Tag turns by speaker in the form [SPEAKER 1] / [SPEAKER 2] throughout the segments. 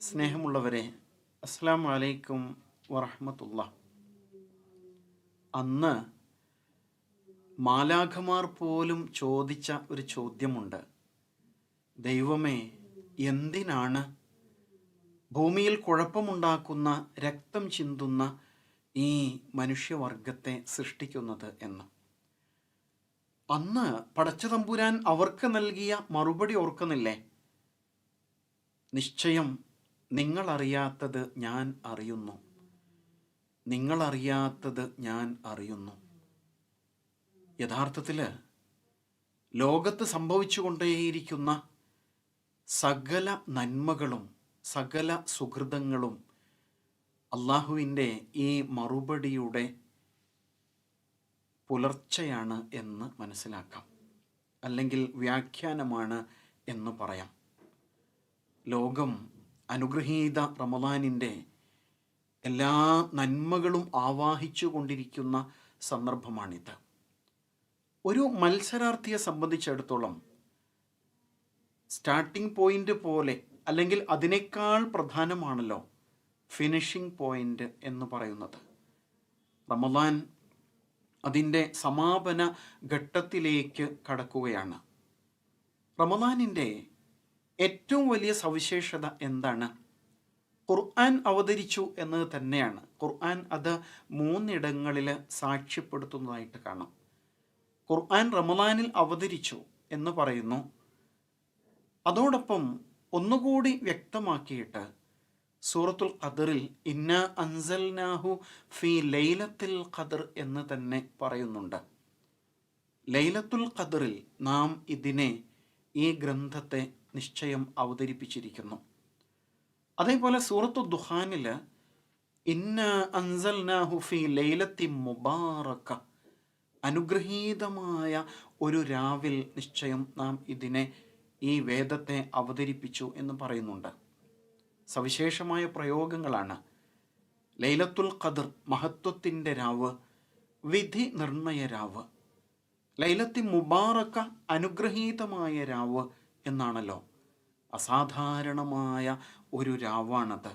[SPEAKER 1] സ്നേഹമുള്ളവരെ അസ്സാം വലൈക്കും വറഹമത്തുള്ള. അന്ന് മാലാഖമാർ പോലും ചോദിച്ച ഒരു ചോദ്യമുണ്ട്. ദൈവമേ എന്തിനാണ് ഭൂമിയിൽ കുഴപ്പമുണ്ടാക്കുന്ന രക്തം ചിന്തുന്ന ഈ മനുഷ്യവർഗത്തെ സൃഷ്ടിക്കുന്നത് എന്ന്? അന്ന് പടച്ചതമ്പുരാൻ അവർക്ക് നൽകിയ മറുപടി ഓർക്കുന്നില്ലേ? നിശ്ചയം നിങ്ങളറിയാത്തത് ഞാൻ അറിയുന്നു. നിങ്ങളറിയാത്തത് ഞാൻ അറിയുന്നു. യഥാർത്ഥത്തിൽ ലോകത്ത് സംഭവിച്ചുകൊണ്ടേയിരിക്കുന്ന സകല നന്മകളും സകല സുഹൃതങ്ങളും അള്ളാഹുവിന്റെ ഈ മറുപടിയുടെ പുലർച്ചയാണ് എന്ന് മനസ്സിലാക്കാം. അല്ലെങ്കിൽ വ്യാഖ്യാനമാണ് എന്ന് പറയാം. ലോകം അനുഗ്രഹീത റമദാനിന്റെ എല്ലാ നന്മകളും ആവാഹിച്ചു കൊണ്ടിരിക്കുന്ന സന്ദർഭമാണിത്. ഒരു മത്സരാർത്ഥിയെ സംബന്ധിച്ചിടത്തോളം സ്റ്റാർട്ടിംഗ് പോയിന്റ് പോലെ അല്ലെങ്കിൽ അതിനേക്കാൾ പ്രധാനമാണല്ലോ ഫിനിഷിംഗ് പോയിന്റ് എന്ന് പറയുന്നത്. റമദാൻ അതിന്റെ സമാപന ഘട്ടത്തിലേക്ക് കടക്കുകയാണ്. റമദാനിന്റെ ഏറ്റവും വലിയ സവിശേഷത എന്താണ്? ഖുർആൻ അവതരിച്ചു എന്നത് തന്നെയാണ്. ഖുർആൻ അത് മൂന്നിടങ്ങളിൽ സാക്ഷ്യപ്പെടുത്തുന്നതായിട്ട് കാണാം. ഖുർആൻ റമദാനിൽ അവതരിച്ചു എന്ന് പറയുന്നു. അതോടൊപ്പം ഒന്നുകൂടി വ്യക്തമാക്കിയിട്ട് സൂറത്തുൽ ഖദറിൽ ഇന്ന അൻസൽനാഹു ഫി ലൈലത്തിൽ ഖദർ എന്ന് തന്നെ പറയുന്നുണ്ട്. ലൈലത്തുൽ ഖദറിൽ നാം ഇതിനെ ഈ ഗ്രന്ഥത്തെ നിശ്ചയം അവതരിപ്പിച്ചിരിക്കുന്നു. അതേപോലെ സൂറത്തു ദുഹാനിൽ ഇന്ന അൻസൽനാഹു ഫി ലൈലത്തി മുബാറക്ക അനുഗ്രഹീതമായ ഒരു രാവിൽ നിശ്ചയം നാം ഇതിനെ ഈ വേദത്തെ അവതരിപ്പിച്ചു എന്ന് പറയുന്നുണ്ട്. സവിശേഷമായ പ്രയോഗങ്ങളാണ്. ലൈലത്തുൽ ഖദർ മഹത്വത്തിന്റെ രാവ് വിധി നിർണയ രാവ്. ലൈലത്തി മുബാറക്ക അനുഗ്രഹീതമായ രാവ് എന്നാണല്ലോ. അസാധാരണമായ ഒരു രാവാണത്.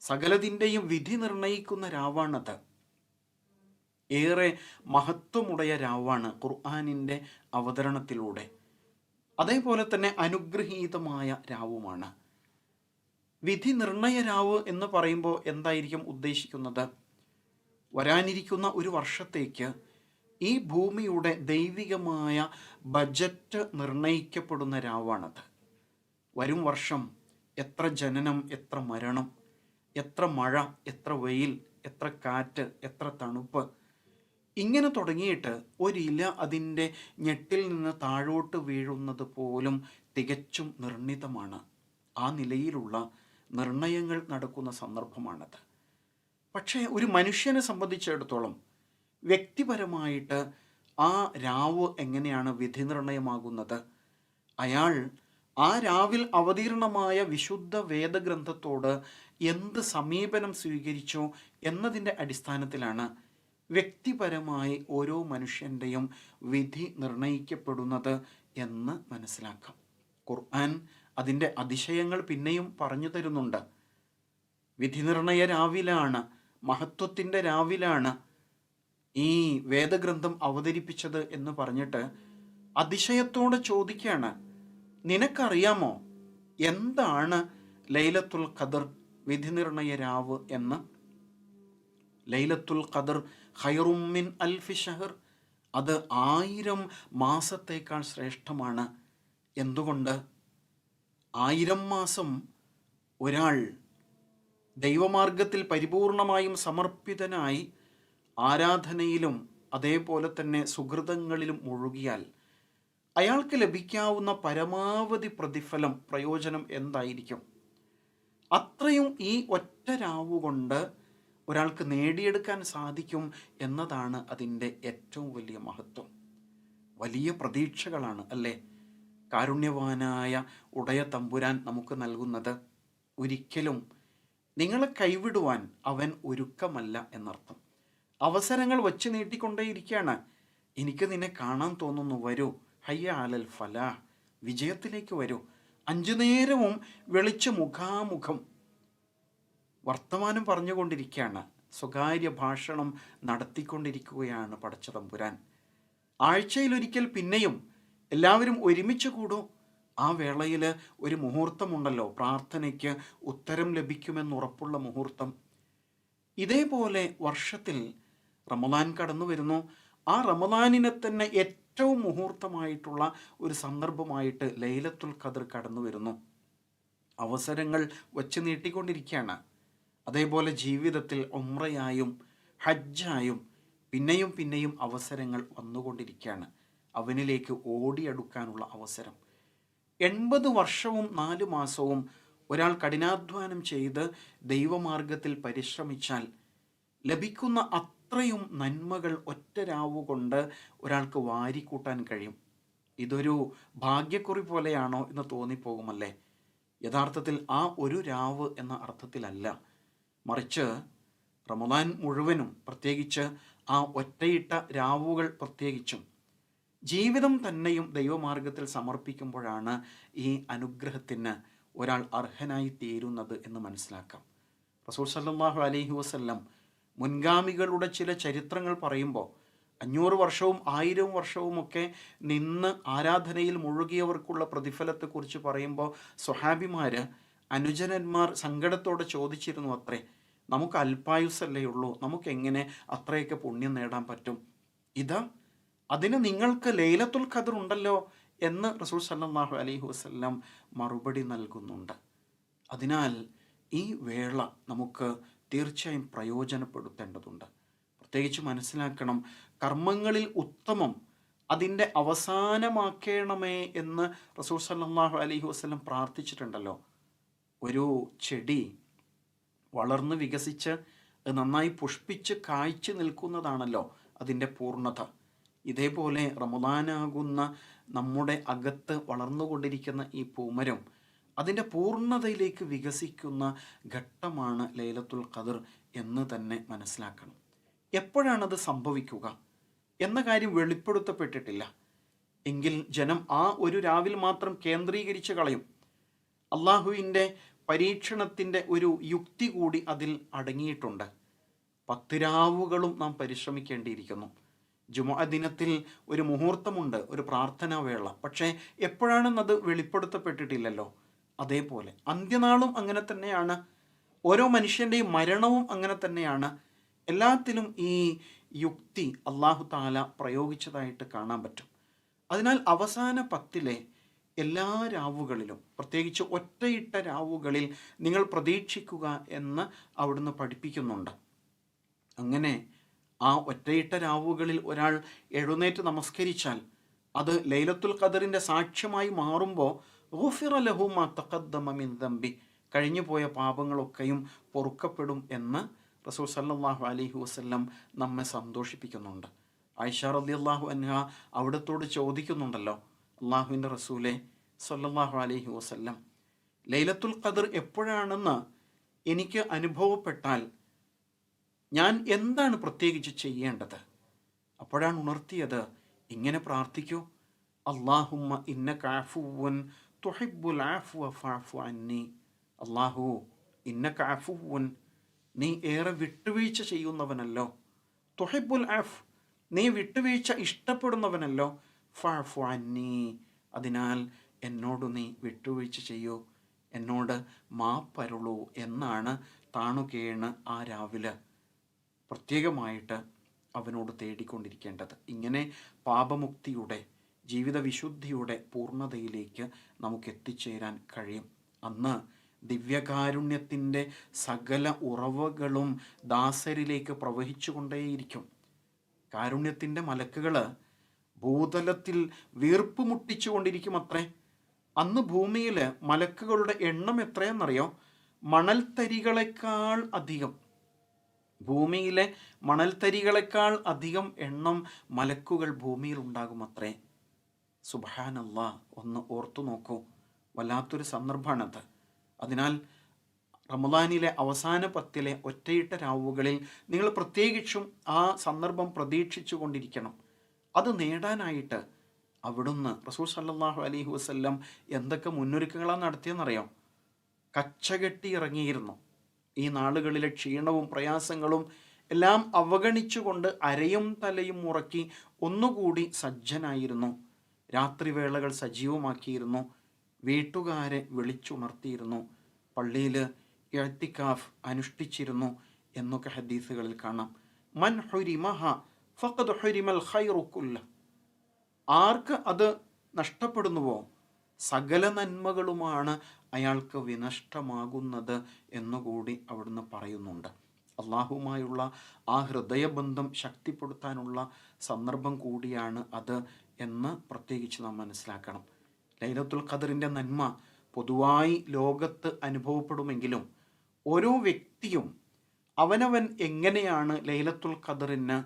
[SPEAKER 1] സകലതിന്റെയും വിധി നിർണയിക്കുന്ന രാവാണത്. ഏറെ മഹത്വമുടയ രാവാണ് ഖുർആാനിന്റെ അവതരണത്തിലൂടെ. അതേപോലെ തന്നെ അനുഗ്രഹീതമായ രാവുമാണ്. വിധി നിർണയ രാവ് എന്ന് പറയുമ്പോൾ എന്തായിരിക്കും ഉദ്ദേശിക്കുന്നത്? വരാനിരിക്കുന്ന ഒരു വർഷത്തേക്ക് ഈ ഭൂമിയുടെ ദൈവികമായ ബജറ്റ് നിർണയിക്കപ്പെടുന്ന രാവാണത്. വരും വർഷം എത്ര ജനനം എത്ര മരണം എത്ര മഴ എത്ര വെയിൽ എത്ര കാറ്റ് എത്ര തണുപ്പ്. ഇങ്ങനെ തുടങ്ങിയിട്ട് ഒരില അതിന്റെ ഞെട്ടിൽ നിന്ന് താഴോട്ട് വീഴുന്നത് പോലും തികച്ചും നിർണിതമാണ്. ആ നിലയിലുള്ള നിർണയങ്ങൾ നടക്കുന്ന സന്ദർഭമാണത്. പക്ഷേ ഒരു മനുഷ്യനെ സംബന്ധിച്ചിടത്തോളം വ്യക്തിപരമായിട്ട് ആ രാവ് എങ്ങനെയാണ് വിധി നിർണയമാകുന്നത് അയാൾ ആ രാവിൽ അവതീർണമായ വിശുദ്ധ വേദഗ്രന്ഥത്തോട് എന്ത് സമീപനം സ്വീകരിച്ചു എന്നതിന്റെ അടിസ്ഥാനത്തിലാണ് വ്യക്തിപരമായി ഓരോ മനുഷ്യന്റെയും വിധി നിർണയിക്കപ്പെടുന്നത് എന്ന് മനസ്സിലാക്കാം. ഖുർആൻ അതിന്റെ അതിശയങ്ങൾ പിന്നെയും പറഞ്ഞു തരുന്നുണ്ട്. വിധി നിർണയ രാവിലാണ് മഹത്വത്തിന്റെ രാവിലാണ് ഈ വേദഗ്രന്ഥം അവതരിപ്പിച്ചത് എന്ന് പറഞ്ഞിട്ട് അതിശയത്തോടെ ചോദിക്കുകയാണ്. നിനക്കറിയാമോ എന്താണ് ലൈലത്തുൽ ഖദർ വിധി നിർണയ രാവ് എന്ന്? ലൈലത്തുൽ ഖദർ ഹൈറുമിൻ അൽഫി ഷഹർ. അത് ആയിരം മാസത്തേക്കാൾ ശ്രേഷ്ഠമാണ്. എന്തുകൊണ്ട്? ആയിരം മാസം ഒരാൾ ദൈവമാർഗത്തിൽ പരിപൂർണമായും സമർപ്പിതനായി ആരാധനയിലും അതേപോലെ തന്നെ സുഹൃതങ്ങളിലും മുഴുകിയാൽ അയാൾക്ക് ലഭിക്കാവുന്ന പരമാവധി പ്രതിഫലം പ്രയോജനം എന്തായിരിക്കും? അത്രയും ഈ ഒറ്റ രാവുകൊണ്ട് ഒരാൾക്ക് നേടിയെടുക്കാൻ സാധിക്കും എന്നതാണ് അതിന്റെ ഏറ്റവും വലിയ മഹത്വം. വലിയ പ്രതീക്ഷകളാണ് അല്ലേ? കാരുണ്യവാനായ ഉടയ തമ്പുരാൻ നമുക്ക് നൽകുന്നത്. ഒരിക്കലും നിങ്ങളെ കൈവിടുവാൻ അവൻ ഒരുക്കമല്ല എന്നർത്ഥം. അവസരങ്ങൾ വച്ച് നീട്ടിക്കൊണ്ടേയിരിക്കുകയാണ് എനിക്ക് നിന്നെ കാണാൻ തോന്നുന്നു വരൂ. ഹയ്യ ആലൽ ഫലാ. വിജയത്തിലേക്ക് വരൂ. അഞ്ചു നേരവും വെളിച്ച് മുഖാമുഖം. വർത്തമാനം പറഞ്ഞുകൊണ്ടിരിക്കുകയാണ്. സ്വകാര്യ ഭാഷണം നടത്തിക്കൊണ്ടിരിക്കുകയാണ് പടച്ചതമ്പുരാൻ. ആഴ്ചയിലൊരിക്കൽ പിന്നെയും എല്ലാവരും ഒരുമിച്ച് കൂടും. ആ വേളയിൽ ഒരു മുഹൂർത്തമുണ്ടല്ലോ. പ്രാർത്ഥനയ്ക്ക് ഉത്തരം ലഭിക്കുമെന്നുറപ്പുള്ള മുഹൂർത്തം. ഇതേപോലെ വർഷത്തിൽ റമദാൻ കടന്നു വരുന്നു. ആ റമദാനിനെ തന്നെ ഏറ്റവും മുഹൂർത്തമായിട്ടുള്ള ഒരു സന്ദർഭമായിട്ട് ലൈലത്തുൽ ഖദർ കടന്നു വരുന്നു. അവസരങ്ങൾ വച്ച് നീട്ടിക്കൊണ്ടിരിക്കുകയാണ്. അതേപോലെ ജീവിതത്തിൽ ഉമ്രയായും ഹജ്ജായും പിന്നെയും പിന്നെയും അവസരങ്ങൾ വന്നുകൊണ്ടിരിക്കുകയാണ്. അവനിലേക്ക് ഓടിയെടുക്കാനുള്ള അവസരം. എൺപത് വർഷവും നാല് മാസവും ഒരാൾ കഠിനാധ്വാനം ചെയ്ത് ദൈവമാർഗത്തിൽ പരിശ്രമിച്ചാൽ ലഭിക്കുന്ന അത്രയും നന്മകൾ ഒറ്റരാവുകൊണ്ട് കൊണ്ട് ഒരാൾക്ക് വാരിക്കൂട്ടാൻ കഴിയും. ഇതൊരു ഭാഗ്യക്കുറി പോലെയാണോ എന്ന് തോന്നിപ്പോകുമല്ലേ? യഥാർത്ഥത്തിൽ ആ ഒരു രാവ് എന്ന അർത്ഥത്തിലല്ല. മറിച്ച് റമദാൻ മുഴുവനും പ്രത്യേകിച്ച് ആ ഒറ്റയിട്ട രാവുകൾ പ്രത്യേകിച്ചും ജീവിതം തന്നെയും ദൈവമാർഗത്തിൽ സമർപ്പിക്കുമ്പോഴാണ് ഈ അനുഗ്രഹത്തിന് ഒരാൾ അർഹനായി തീരുന്നത് എന്ന് മനസ്സിലാക്കാം. റസൂൽ സല്ലാഹു അലൈഹി വസല്ലം മുൻഗാമികളുടെ ചില ചരിത്രങ്ങൾ പറയുമ്പോൾ അഞ്ഞൂറ് വർഷവും ആയിരം വർഷവും ഒക്കെ നിന്ന് ആരാധനയിൽ മുഴുകിയവർക്കുള്ള പ്രതിഫലത്തെക്കുറിച്ച് പറയുമ്പോൾ സ്വഹാബിമാർ അനുജനന്മാർ സങ്കടത്തോടെ ചോദിച്ചിരുന്നു അത്രേ നമുക്ക് അല്പായുസല്ലേ ഉള്ളൂ? നമുക്ക് എങ്ങനെ അത്രയൊക്കെ പുണ്യം നേടാൻ പറ്റും? ഇതാ അതിന് നിങ്ങൾക്ക് ലൈലത്തുൽ ഖദർ ഉണ്ടല്ലോ? എന്ന് റസൂൽ സല്ലാഹു അലൈഹി വസ്ല്ലാം മറുപടി നൽകുന്നുണ്ട്. അതിനാൽ ഈ വേള നമുക്ക് തീർച്ചയായും പ്രയോജനപ്പെടുത്തേണ്ടതുണ്ട്. പ്രത്യേകിച്ച് മനസ്സിലാക്കണം കർമ്മങ്ങളിൽ ഉത്തമം അതിന്റെ അവസാനമാക്കണമേ എന്ന് റസൂൽ സല്ലാഹു അലഹി വസ്ലം പ്രാർത്ഥിച്ചിട്ടുണ്ടല്ലോ. ഒരു ചെടി വളർന്ന് വികസിച്ച് നന്നായി പുഷ്പിച്ച് കായ്ച്ചു നിൽക്കുന്നതാണല്ലോ അതിന്റെ പൂർണത. ഇതേപോലെ റമദാനാകുന്ന നമ്മുടെ അകത്ത് വളർന്നുകൊണ്ടിരിക്കുന്ന ഈ പൂമരം അതിന്റെ പൂർണതയിലേക്ക് വികസിക്കുന്ന ഘട്ടമാണ് ലൈലത്തുൽ ഖദർ എന്ന് തന്നെ മനസ്സിലാക്കണം. എപ്പോഴാണത് സംഭവിക്കുക? എന്ന കാര്യം വെളിപ്പെടുത്തപ്പെട്ടിട്ടില്ല. എങ്കിൽ ജനം ആ ഒരു രാവിൽ മാത്രം കേന്ദ്രീകരിച്ച് കളയും. അള്ളാഹുവിന്റെ പരീക്ഷണത്തിന്റെ ഒരു യുക്തി കൂടി അതിൽ അടങ്ങിയിട്ടുണ്ട്. പത്ത് രാവുകളും നാം പരിശ്രമിക്കേണ്ടിയിരിക്കുന്നു. ജുമുഅ ദിനത്തിൽ ഒരു മുഹൂർത്തമുണ്ട് ഒരു പ്രാർത്ഥനാ വേള പക്ഷേ എപ്പോഴാണെന്നത് വെളിപ്പെടുത്തപ്പെട്ടിട്ടില്ലല്ലോ? അതേപോലെ. അന്ത്യനാളും അങ്ങനെ തന്നെയാണ്. ഓരോ മനുഷ്യന്റെയും മരണവും അങ്ങനെ തന്നെയാണ്. എല്ലാത്തിലും ഈ യുക്തി അള്ളാഹു താല പ്രയോഗിച്ചതായിട്ട് കാണാൻ പറ്റും. അതിനാൽ അവസാന പത്തിലെ എല്ലാ രാവുകളിലും പ്രത്യേകിച്ച് ഒറ്റയിട്ട രാവുകളിൽ നിങ്ങൾ പ്രതീക്ഷിക്കുക എന്ന് അവിടുന്ന് പഠിപ്പിക്കുന്നുണ്ട്. അങ്ങനെ ആ ഒറ്റയിട്ട രാവുകളിൽ ഒരാൾ എഴുന്നേറ്റ് നമസ്കരിച്ചാൽ അത് ലൈലത്തുൽ ഖദറിന്റെ സാക്ഷ്യമായി മാറുമ്പോൾ ഗുഫിറ ലഹു മാ തഖദ്ദമ മിൻ ദംബി. കഴിഞ്ഞു പോയ പാപങ്ങളൊക്കെയും പൊറുക്കപ്പെടും എന്ന് റസൂൽ സല്ലല്ലാഹു അലൈഹി വസല്ലം നമ്മെ സന്തോഷിപ്പിക്കുന്നുണ്ട്. ആയിഷ റളിയല്ലാഹു അൻഹ അവിടത്തോട് ചോദിക്കുന്നുണ്ടല്ലോ അള്ളാഹുവിന്റെ റസൂലെ സല്ലല്ലാഹു അലൈഹി വസല്ലം ലൈലത്തുൽ ഖദർ എപ്പോഴാണെന്ന് എനിക്ക് അനുഭവപ്പെട്ടാൽ ഞാൻ എന്താണ് പ്രത്യേകിച്ച് ചെയ്യേണ്ടത്? അപ്പോഴാണ് ഉണർത്തിയത് ഇങ്ങനെ പ്രാർത്ഥിക്കൂ. അള്ളാഹുമ്മ ഇന്ന കാഫുവൻ തുഹിബുൽ ആഫുവ ഫാഫു അന്നി അള്ളാഹു ഇന്നക്ക അഫുവൻ നീ ഏറെ വിട്ടുവീഴ്ച ചെയ്യുന്നവനല്ലോ. തുഹിബുൽ ആഫ് നീ വിട്ടുവീഴ്ച ഇഷ്ടപ്പെടുന്നവനല്ലോ. ഫാഫു അന്നി. അതിനാൽ എന്നോട് നീ വിട്ടുവീഴ്ച ചെയ്യൂ. എന്നോട് മാപ്പരുളൂ എന്നാണ് താണുകേണ് ആ രാവിലെ പ്രത്യേകമായിട്ട് അവനോട് തേടിക്കൊണ്ടിരിക്കേണ്ടത്. ഇങ്ങനെ പാപമുക്തിയുടെ ജീവിത വിശുദ്ധിയുടെ പൂർണതയിലേക്ക് നമുക്ക് എത്തിച്ചേരാൻ കഴിയും. അന്ന് ദിവ്യകാരുണ്യത്തിന്റെ സകല ഉറവകളും ദാസരിലേക്ക് പ്രവഹിച്ചു കൊണ്ടേയിരിക്കും കാരുണ്യത്തിന്റെ മലക്കുകൾ ഭൂതലത്തിൽ വീർപ്പ് മുട്ടിച്ചുകൊണ്ടിരിക്കും അത്രേ അന്ന് ഭൂമിയിൽ മലക്കുകളുടെ എണ്ണം എത്രയെന്നറിയോ? മണൽത്തരികളെക്കാൾ അധികം. ഭൂമിയിലെ മണൽത്തരികളെക്കാൾ അധികം എണ്ണം മലക്കുകൾ ഭൂമിയിൽ ഉണ്ടാകും അത്രേ സുബാനല്ല ഒന്ന് ഓർത്തു നോക്കൂ. വല്ലാത്തൊരു സന്ദർഭമാണത്. അതിനാൽ റമദാനിലെ അവസാന പത്തിലെ ഒറ്റയിട്ട രാവുകളിൽ നിങ്ങൾ പ്രത്യേകിച്ചും ആ സന്ദർഭം പ്രതീക്ഷിച്ചു കൊണ്ടിരിക്കണം അത് നേടാനായിട്ട് അവിടുന്ന് റസൂൽ സല്ലാഹു അലൈഹി വസല്ലം എന്തൊക്കെ മുന്നൊരുക്കങ്ങളാണ് നടത്തിയെന്നറിയാം? കച്ചകെട്ടി ഇറങ്ങിയിരുന്നു. ഈ നാളുകളിലെ ക്ഷീണവും പ്രയാസങ്ങളും എല്ലാം അവഗണിച്ചുകൊണ്ട് അരയും തലയും മുറക്കി ഒന്നുകൂടി സജ്ജനായിരുന്നു. രാത്രിവേളകൾ സജീവമാക്കിയിരുന്നു. വീട്ടുകാരെ വിളിച്ചുണർത്തിയിരുന്നു. പള്ളിയിൽ എഴുത്തിക്കാഫ് അനുഷ്ഠിച്ചിരുന്നു എന്നൊക്കെ ഹദീസുകളിൽ കാണാം. മൻ ഹുരിമഹ ആർക്ക് അത് നഷ്ടപ്പെടുന്നുവോ? സകല നന്മകളുമാണ് അയാൾക്ക് വിനഷ്ടമാകുന്നത് എന്നുകൂടി അവിടുന്ന് പറയുന്നുണ്ട്. അള്ളാഹുമായുള്ള ആ ഹൃദയബന്ധം ശക്തിപ്പെടുത്താനുള്ള സന്ദർഭം കൂടിയാണ് അത് എന്ന് പ്രത്യേകിച്ച് നാം മനസ്സിലാക്കണം. ലൈലത്തുൽ ഖദറിന്റെ നന്മ പൊതുവായി ലോകത്ത് അനുഭവപ്പെടുമെങ്കിലും ഓരോ വ്യക്തിയും അവനവൻ എങ്ങനെയാണ് ലൈലത്തുൽ ഖദറിന്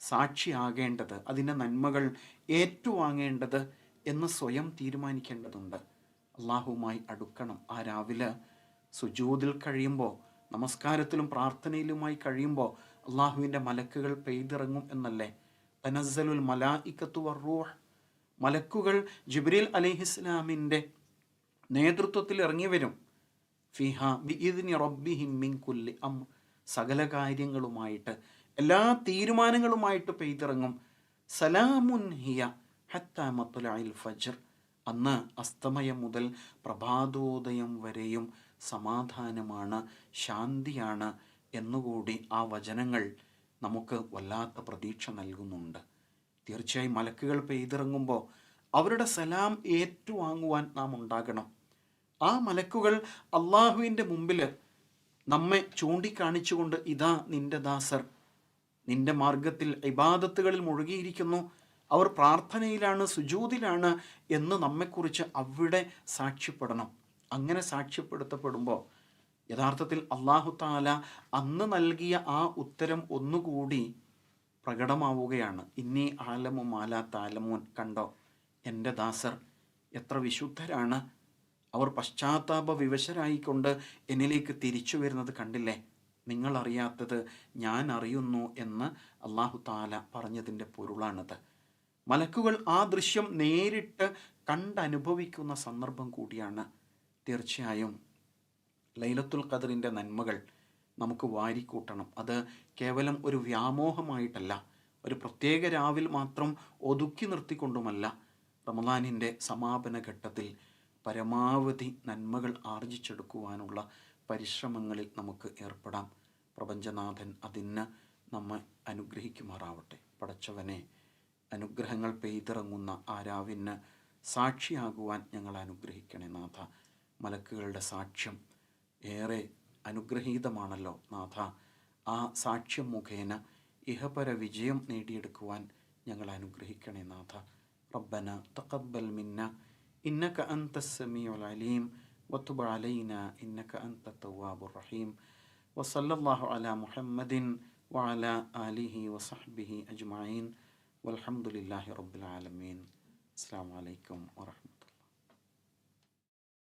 [SPEAKER 1] സാക്ഷിയാകേണ്ടത് അതിന്റെ നന്മകൾ ഏറ്റുവാങ്ങേണ്ടത് എന്ന് സ്വയം തീരുമാനിക്കേണ്ടതുണ്ട്. അള്ളാഹുമായി അടുക്കണം. ആ രാവിലെ സുജൂതിൽ കഴിയുമ്പോൾ നമസ്കാരത്തിലും പ്രാർത്ഥനയിലുമായി കഴിയുമ്പോൾ അള്ളാഹുവിന്റെ മലക്കുകൾ പെയ്തിറങ്ങും എന്നല്ലേ? തനസ്സലുൽ മലായിക്കത്തു വർറൂഹ് മലക്കുകൾ ജിബ്രീൽ അലിഹിസ്ലാമിന്റെ നേതൃത്വത്തിൽ ഇറങ്ങി വരും ഫിഹ ബിഇദ്നി റബ്ബിഹിം മിൻ കുല്ലി അം സകല കാര്യങ്ങളുമായിട്ട് എല്ലാ തീരുമാനങ്ങളുമായിട്ട് പെയ്തിറങ്ങും. സലാമുൻ ഹിയ ഹത്താമത്തുലായിൽ ഫജർ. അന്ന് അസ്തമയം മുതൽ പ്രഭാതോദയം വരെയും സമാധാനമാണ് ശാന്തിയാണ് എന്നുകൂടി ആ വചനങ്ങൾ നമുക്ക് വല്ലാത്ത പ്രതീക്ഷ നൽകുന്നുണ്ട്. തീർച്ചയായും മലക്കുകൾ പെയ്തിറങ്ങുമ്പോൾ അവരുടെ സലാം ഏറ്റുവാങ്ങുവാൻ നാം ഉണ്ടാകണം. ആ മലക്കുകൾ അള്ളാഹുവിന്റെ മുമ്പിൽ നമ്മെ ചൂണ്ടിക്കാണിച്ചുകൊണ്ട് ഇതാ നിന്റെ ദാസർ നിന്റെ മാർഗത്തിൽ ഇബാദത്തുകളിൽ മുഴുകിയിരിക്കുന്നു. അവർ പ്രാർത്ഥനയിലാണ് സുജൂതിലാണ് എന്ന് നമ്മെക്കുറിച്ച് അവിടെ സാക്ഷ്യപ്പെടണം. അങ്ങനെ സാക്ഷ്യപ്പെടുത്തപ്പെടുമ്പോൾ യഥാർത്ഥത്തിൽ അള്ളാഹു താല അന്ന് നൽകിയ ആ ഉത്തരം ഒന്നുകൂടി പ്രകടമാവുകയാണ്. ഇന്നീ ആലമു മാലാ താലമോൻ. കണ്ടോ? എന്റെ ദാസർ എത്ര വിശുദ്ധരാണ്. അവർ പശ്ചാത്താപ വിവശരായിക്കൊണ്ട് എന്നിലേക്ക് തിരിച്ചു വരുന്നത് കണ്ടില്ലേ? നിങ്ങൾ അറിയാത്തത് ഞാൻ അറിയുന്നു എന്ന് അള്ളാഹു താല പറഞ്ഞതിന്റെ പൊരുളാണത്. മലക്കുകൾ ആ ദൃശ്യം നേരിട്ട് കണ്ടനുഭവിക്കുന്ന സന്ദർഭം കൂടിയാണ്. തീർച്ചയായും ലൈലത്തുൽ ഖദറിന്റെ നന്മകൾ നമുക്ക് വാരിക്കൂട്ടണം. അത് കേവലം ഒരു വ്യാമോഹമായിട്ടല്ല ഒരു പ്രത്യേക രാവിൽ മാത്രം ഒതുക്കി നിർത്തിക്കൊണ്ടുമല്ല റമദാനിന്റെ സമാപന ഘട്ടത്തിൽ പരമാവധി നന്മകൾ ആർജിച്ചെടുക്കുവാനുള്ള പരിശ്രമങ്ങളിൽ നമുക്ക് ഏർപ്പെടാം. പ്രപഞ്ചനാഥൻ അതിന് നമ്മെ അനുഗ്രഹിക്കുമാറാവട്ടെ. പടച്ചവനെ അനുഗ്രഹങ്ങൾ പെയ്തിറങ്ങുന്ന ആ രാവിന് സാക്ഷിയാകുവാൻ ഞങ്ങൾ അനുഗ്രഹിക്കണേ നാഥ. മലക്കുകളുടെ സാക്ഷ്യം ഏറെ അനുഗ്രഹീതമാണല്ലോ നാഥ ആ സാക്ഷ്യം മുഖേന ഇഹപര വിജയം നേടിയെടുക്കുവാൻ ഞങ്ങൾ അനുഗ്രഹിക്കണേ നാഥ റബ്ബന തഖബ്ബൽ മിന്ന ഇന്നക അൻത السميع العليم وتب علينا إنك أنت التواب الرحيم وصلى الله على محمد وعلى آله وصحبه أجمعين والحمد لله رب العالمين السلام عليكم ورحمة